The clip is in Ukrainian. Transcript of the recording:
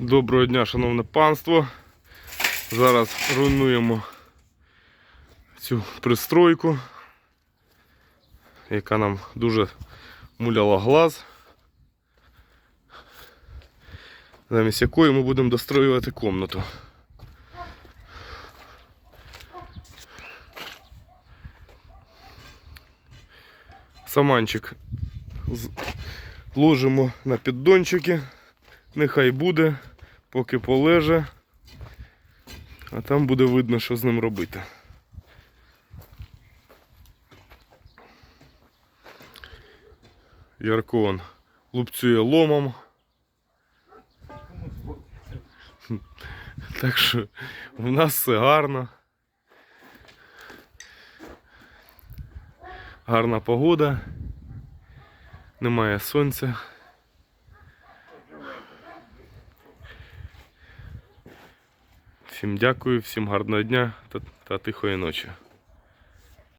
Доброго дня, шановне панство. Зараз руйнуємо цю пристройку, яка нам дуже муляла глаз. Замість якої ми будемо достроювати комнату. Саманчик ложимо на піддончики. Нехай буде, поки полеже. А там буде видно, що з ним робити. Ярко он лупцює ломом. Так що в нас все гарно. Гарна погода. Немає сонця. Всім дякую, всім гарного дня та, та тихої ночі.